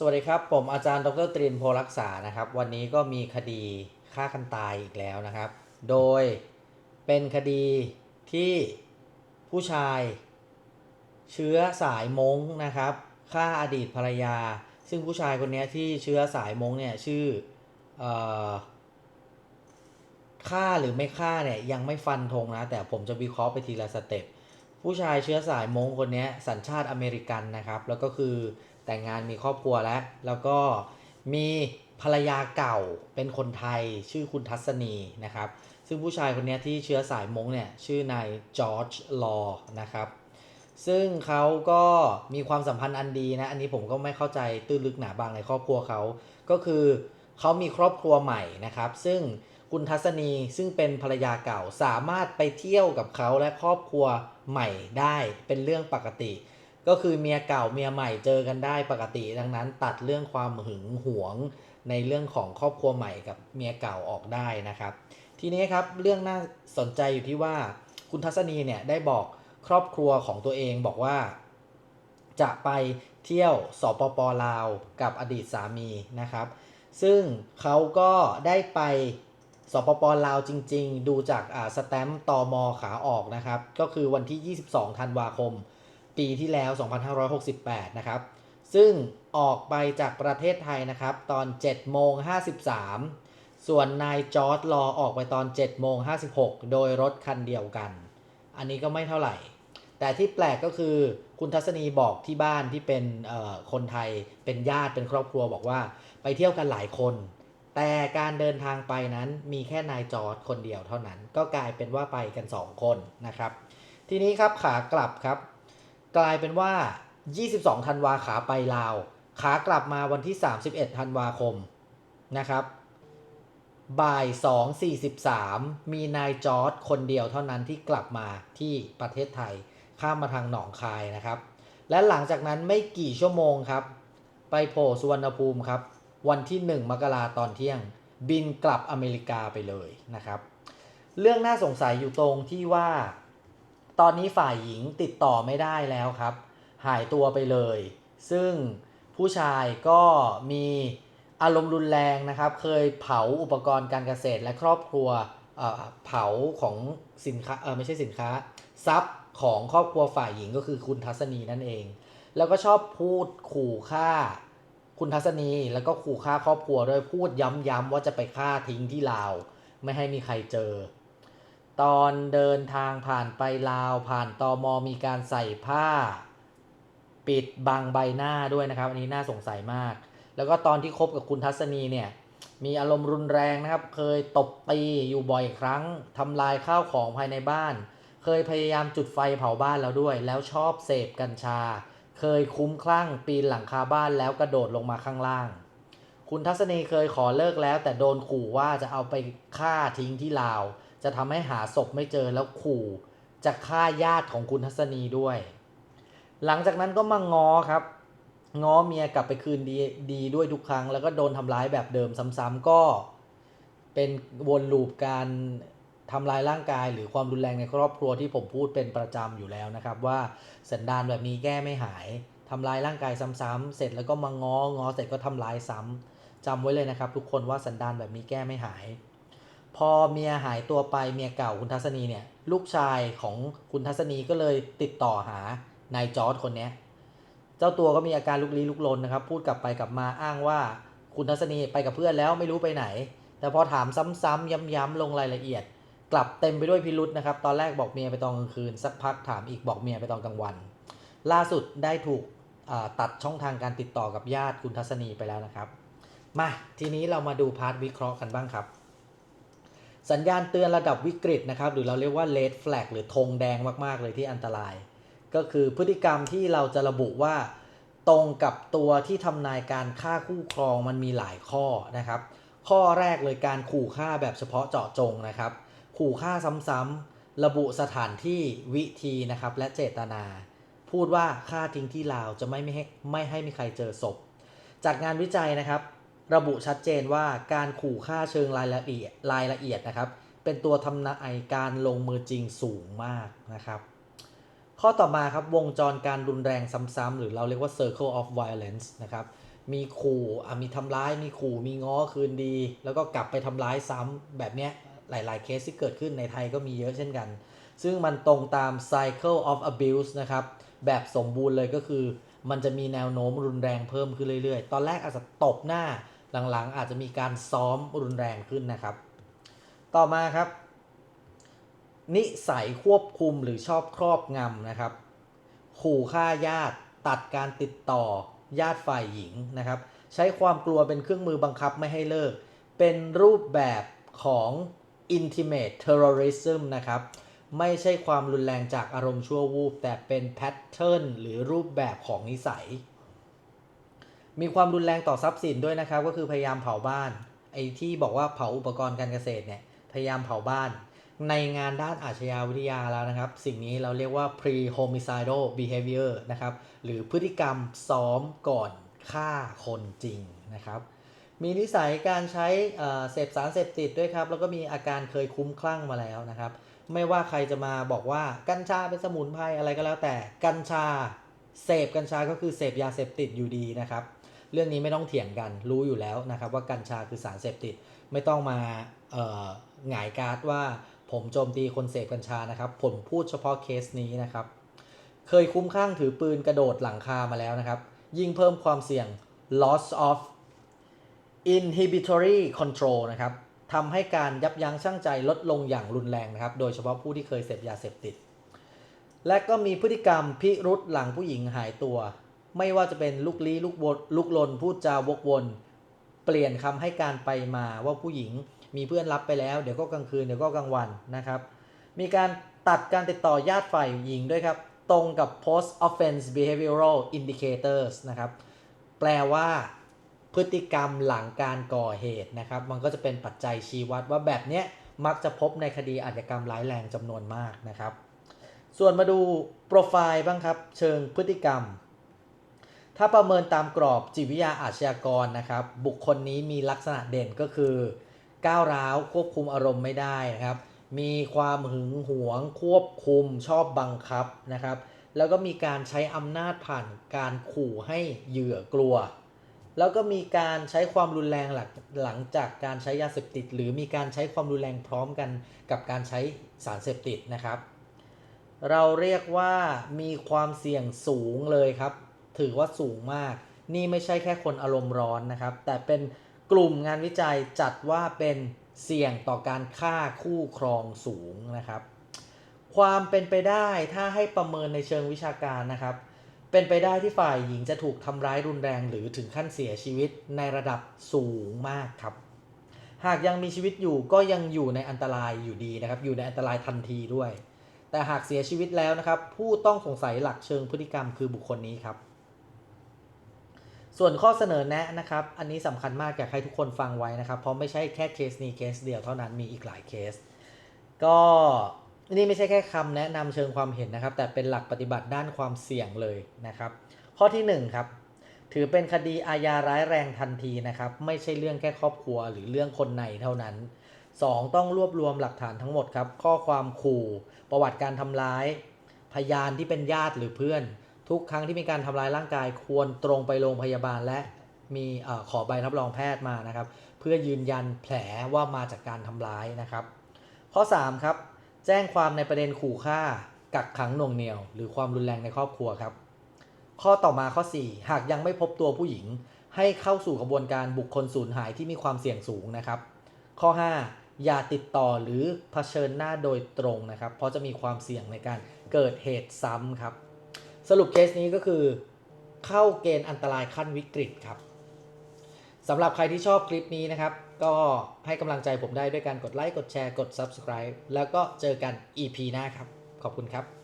สวัสดีครับ ผมอาจารย์ดรตรินโพรักษานะครับ วันนี้ก็มีคดีฆ่ากันตายอีกแล้วนะครับ โดยเป็นคดีที่ผู้ชาย เชื้อสายมงนะครับฆ่าอดีตภรรยา ซึ่งผู้ชายคนนี้ที่เชื้อสายมงเนี่ยชื่ออฆ่าหรือไม่ฆ่าเนี่ยยังไม่ฟันธงนะ แต่ผมจะวิเคราะห์ไปทีละสเต็ปผู้ชายเชื้อสายมงคนนี้สัญชาติอเมริกันนะครับ แล้วก็คือ แต่งงานมีครอบครัวแล้ว แล้วก็มีภรรยาเก่าเป็นคนไทยชื่อคุณทัศนีนะครับ ซึ่งผู้ชายคนนี้ที่เชื้อสายมงเนี่ยชื่อนายจอร์จลอนะครับ ซึ่งเขาก็มีความสัมพันธ์อันดีนะ อันนี้ผมก็ไม่เข้าใจตื้นลึกหนาบางในครอบครัวเขา ก็คือเขามีครอบครัวใหม่นะครับ ซึ่งคุณทัศนีซึ่งเป็นภรรยาเก่าสามารถไปเที่ยวกับเขาและครอบครัวใหม่ได้เป็นเรื่องปกติ ก็คือเมียเก่าเมียใหม่เจอกันได้ปกติ ดังนั้นตัดเรื่องความหึงหวงในเรื่องของครอบครัวใหม่กับเมียเก่าออกได้นะครับ ทีนี้ครับเรื่องน่าสนใจอยู่ที่ว่าคุณทัศนีเนี่ยได้บอกครอบครัวของตัวเองบอกว่า จะไปเที่ยวสปปลาวกับอดีตสามีนะครับ ซึ่งเขาก็ได้ไปสปปลาวจริง ๆ ดูจากอ่าสแตมป์ตอมขาออกนะครับ ก็คือวันที่ 22 ธันวาคม ปีที่แล้ว 2568 นะครับ ซึ่งออกไปจากประเทศไทยนะครับ ตอน7โมง53 ส่วนนายจอร์ดรอออกไปตอน7โมง56 โดยรถคันเดียวกัน อันนี้ก็ไม่เท่าไหร่ แต่ที่แปลกก็คือคุณทัศนีบอกที่บ้านที่เป็นคนไทยเป็นญาติเป็นครอบครัวบอกว่าไปเที่ยวกันหลายคนแต่การเดินทางไปนั้นมีแค่นายจอร์ดคนเดียวเท่านั้น ก็กลายเป็นว่าไปกัน 2 คนนะครับ ทีนี้ครับขากลับครับ กลายเป็นว่า 22ธันวาขาไปลาว ขากลับมาวันที่ 31ธันวาคมนะครับ บ่าย 2.43 มีนายจอร์ดคนเดียวเท่านั้นที่กลับมาที่ประเทศไทย ข้ามมาทางหนองคายนะครับ และหลังจากนั้นไม่กี่ชั่วโมงครับ ไปโผล่สุวรรณภูมิครับ วันที่ 1 มกราตอนเที่ยง บินกลับอเมริกาไปเลยนะครับ เรื่องน่าสงสัยอยู่ตรงที่ว่า ตอนนี้ฝ่ายหญิงติดต่อไม่ได้แล้วครับ หายตัวไปเลย ซึ่งผู้ชายก็มีอารมณ์รุนแรงนะครับ เคยเผาอุปกรณ์การเกษตรและครอบครัวเผาของสินค้าไม่ใช่สินค้าทรัพย์ของครอบครัวฝ่ายหญิงก็คือคุณทัศนีนั่นเอง แล้วก็ชอบพูดขู่ฆ่าคุณทัศนีแล้วก็ขู่ฆ่าครอบครัวด้วยพูดย้ำๆว่าจะไปฆ่าทิ้งที่ลาว ไม่ให้มีใครเจอ ตอนเดินทางผ่านไปลาวผ่านตอมอมีการใส่ผ้า ปิดบังใบหน้าด้วยนะครับ อันนี้น่าสงสัยมาก แล้วก็ตอนที่คบกับคุณทัศนีเนี่ยมีอารมณ์รุนแรงนะครับ เคยตบตีอยู่บ่อยครั้งทำลายข้าวของภายในบ้าน เคยพยายามจุดไฟเผาบ้านแล้วด้วย แล้วชอบเสพกัญชา เคยคุ้มคลั่งปีนหลังคาบ้านแล้วกระโดดลงมาข้างล่าง คุณทัศนีเคยขอเลิกแล้ว แต่โดนขู่ว่าจะเอาไปฆ่าทิ้งที่ลาว จะทำให้หาศพไม่เจอแล้วขู่จะฆ่าญาติของคุณทัศนีด้วย หลังจากนั้นก็มาง้อครับ ง้อเมียกลับไปคืนดีดีด้วยทุกครั้ง แล้วก็โดนทำร้ายแบบเดิมซ้ำๆก็เป็นวนลูปการทำลายร่างกายหรือความรุนแรงในครอบครัวที่ผมพูดเป็นประจำอยู่แล้วนะครับ ว่าสันดานแบบนี้แก้ไม่หายทำลายร่างกายซ้ำๆเสร็จแล้วก็มาง้องอเสร็จก็ทำลายซ้ำจำไว้เลยนะครับ ทุกคนว่าสันดานแบบนี้แก้ไม่หาย พอเมียหายตัวไปเมียเก่าคุณทัศนีเนี่ย ลูกชายของคุณทัศนีก็เลยติดต่อหานายจอร์ดคนนี้เจ้าตัวก็มีอาการลุกลี้ลุกลนนะครับ พูดกลับไปกลับมาอ้างว่าคุณทัศนีไปกับเพื่อนแล้วไม่รู้ไปไหน แต่พอถามซ้ำๆย้ำๆลงรายละเอียด กลับเต็มไปด้วยพิรุษนะครับ ตอนแรกบอกเมียไปตอนกลางคืน สักพักถามอีกบอกเมียไปตอนกลางวัน ล่าสุดได้ถูกตัดช่องทางการติดต่อกับญาติคุณทัศนีไปแล้วนะครับ มาทีนี้เรามาดูพาร์ทวิเคราะห์กันบ้างครับ สัญญาณเตือนระดับวิกฤตนะครับ หรือเราเรียกว่า red flag หรือธงแดงมาก ๆ เลยที่อันตราย ก็คือพฤติกรรมที่เราจะระบุว่า ตรงกับตัวที่ทำนายการฆ่าคู่ครองมันมีหลายข้อนะครับ ข้อแรกเลยการขู่ฆ่าแบบเฉพาะเจาะจงนะครับ ขู่ฆ่าซ้ำๆระบุสถานที่วิธีนะครับและเจตนา พูดว่าฆ่าทิ้งที่ลาวจะไม่ไม่ให้ไม่ให้มีใครเจอศพ จากงานวิจัยนะครับ ระบุชัดเจนว่าการขู่ฆ่าเชิงรายละเอียดรายละเอียดนะครับ เป็นตัวทำนายการลงมือจริงสูงมากนะครับ ข้อต่อมาครับวงจรการรุนแรงซ้ำๆหรือเราเรียกว่า circle of violence นะครับ มีขู่มีทำร้าย มีขู่ มีง้อคืนดี แล้วก็กลับไปทำร้ายซ้ำแบบเนี้ยหลายๆเคสที่เกิดขึ้นในไทยก็มีเยอะเช่นกัน ซึ่งมันตรงตาม cycle of abuse นะครับ แบบสมบูรณ์เลยก็คือ มันจะมีแนวโน้มรุนแรงเพิ่มขึ้นเรื่อยๆ ตอนแรกอาจจะตบหน้า หลังๆ อาจจะมีการซ้อมรุนแรงขึ้นนะครับ ต่อมาครับ นิสัยควบคุมหรือชอบครอบงำนะครับ ขู่ฆ่าญาติตัดการติดต่อญาติฝ่ายหญิงนะครับ ใช้ความกลัวเป็นเครื่องมือบังคับไม่ให้เลิก เป็นรูปแบบของ intimate terrorism นะครับ ไม่ใช่ความรุนแรงจากอารมณ์ชั่ววูบ แต่เป็นแพทเทิร์นหรือรูปแบบของนิสัย มีความรุนแรงต่อทรัพย์สินด้วยนะครับ ก็คือพยายามเผาบ้าน ไอ้ที่บอกว่าเผาอุปกรณ์การเกษตรเนี่ย พยายามเผาบ้าน ในงานด้านอาชญาวิทยาแล้วนะครับ สิ่งนี้เราเรียกว่า pre homicidal behavior นะครับ หรือพฤติกรรมซ้อมก่อนฆ่าคนจริงนะครับมีนิสัยการใช้เเสพสารเสพติดด้วยครับ แล้วก็มีอาการเคยคุ้มคลั่งมาแล้วนะครับ ไม่ว่าใครจะมาบอกว่ากัญชาเป็นสมุนไพรอะไรก็แล้วแต่กัญชา เสพกัญชาก็คือเสพยาเสพติดอยู่ดีนะครับ เรื่องนี้ไม่ต้องเถียงกันรู้อยู่แล้วนะครับว่ากัญชาคือสารเสพติดไม่ต้องมาเอ่อหงายการ์ดว่าผมโจมตีคนเสพกัญชานะครับผมพูดเฉพาะเคสนี้นะครับ เคยคุ้มข้างถือปืนกระโดดหลังคามาแล้วนะครับ ยิ่งเพิ่มความเสี่ยง loss of inhibitory control นะครับทำให้การยับยั้งชั่งใจลดลงอย่างรุนแรงนะครับ โดยเฉพาะผู้ที่เคยเสพยาเสพติด และก็มีพฤติกรรมพิรุษหลังผู้หญิงหายตัว ไม่ว่าจะเป็นลุกลี้ลุกวนลุกลนพูดจาวกวน เปลี่ยนคำให้การไปมาว่าผู้หญิงมีเพื่อนรับไปแล้ว เดี๋ยวก็กลางคืนเดี๋ยวก็กลางวันนะครับ มีการตัดการติดต่อญาติฝ่ายหญิงด้วยครับ ตรงกับ post offense behavioral indicators นะครับแปลว่าพฤติกรรมหลังการก่อเหตุนะครับ มันก็จะเป็นปัจจัยชี้วัดว่าแบบเนี้ยมักจะพบในคดีอาชญากรรมร้ายแรงจำนวนมากนะครับ ส่วนมาดูโปรไฟล์บ้างครับ เชิงพฤติกรรม ถ้าประเมินตามกรอบจิตวิทยาอาชญากรนะครับ บุคคลนี้มีลักษณะเด่นก็คือก้าวร้าวควบคุมอารมณ์ไม่ได้นะครับ มีความหึงหวง ควบคุมชอบบังคับนะครับ แล้วก็มีการใช้อำนาจผ่านการขู่ให้เหยื่อกลัว แล้วก็มีการใช้ความรุนแรงหลังหลังจากการใช้ยาเสพติด หรือมีการใช้ความรุนแรงพร้อมกันกับการใช้สารเสพติดนะครับ เราเรียกว่ามีความเสี่ยงสูงเลยครับ ถือว่าสูงมาก นี่ไม่ใช่แค่คนอารมณ์ร้อนนะครับ แต่เป็นกลุ่มงานวิจัยจัดว่าเป็นเสี่ยงต่อการฆ่าคู่ครองสูงนะครับ ความเป็นไปได้ถ้าให้ประเมินในเชิงวิชาการนะครับ เป็นไปได้ที่ฝ่ายหญิงจะถูกทำร้ายรุนแรง หรือถึงขั้นเสียชีวิตในระดับสูงมากครับ หากยังมีชีวิตอยู่ก็ยังอยู่ในอันตรายอยู่ดีนะครับ อยู่ในอันตรายทันทีด้วย แต่หากเสียชีวิตแล้วนะครับ ผู้ต้องสงสัยหลักเชิงพฤติกรรมคือบุคคลนี้ครับ ส่วนข้อเสนอแนะนะครับ อันนี้สำคัญมากอยากให้ทุกคนฟังไว้นะครับ เพราะไม่ใช่แค่เคสนี้เคสเดียวเท่านั้นมีอีกหลายเคส ก็นี่ไม่ใช่แค่คำแนะนำเชิงความเห็นนะครับ แต่เป็นหลักปฏิบัติด้านความเสี่ยงเลยนะครับ ข้อที่หนึ่งครับถือเป็นคดีอาญาร้ายแรงทันทีนะครับ ไม่ใช่เรื่องแค่ครอบครัวหรือเรื่องคนในเท่านั้น 2. ต้องรวบรวมหลักฐานทั้งหมดครับ ข้อความขู่ ประวัติการทำร้าย พยานที่เป็นญาติหรือเพื่อน ทุกครั้งที่มีการทำร้ายร่างกายควรตรงไปโรงพยาบาลและมีออขอใบรับรองแพทย์มานะครับ เพื่อยืนยันแผลว่ามาจากการทำร้ายนะครับ ข้อ 3 ครับ แจ้งความในประเด็นขู่ฆ่า กักขังหน่วงเหนี่ยว หรือความรุนแรงในครอบครัวครับ ข้อต่อมาข้อ 4 หากยังไม่พบตัวผู้หญิง ให้เข้าสู่กระบวนการบุคคลสูญหายที่มีความเสี่ยงสูงนะครับ ข้อ 5 อย่าติดต่อหรือเผชิญหน้าโดยตรงนะครับ เพราะจะมีความเสี่ยงในการเกิดเหตุซ้ำครับ สรุปเคสนี้ก็คือเข้าเกณฑ์อันตรายขั้นวิกฤตครับสำหรับใครที่ชอบคลิปนี้นะครับ ก็ให้กำลังใจผมได้ด้วยการกดไลค์ กดแชร์ กด Subscribe แล้วก็เจอกัน EP หน้าครับ ขอบคุณครับ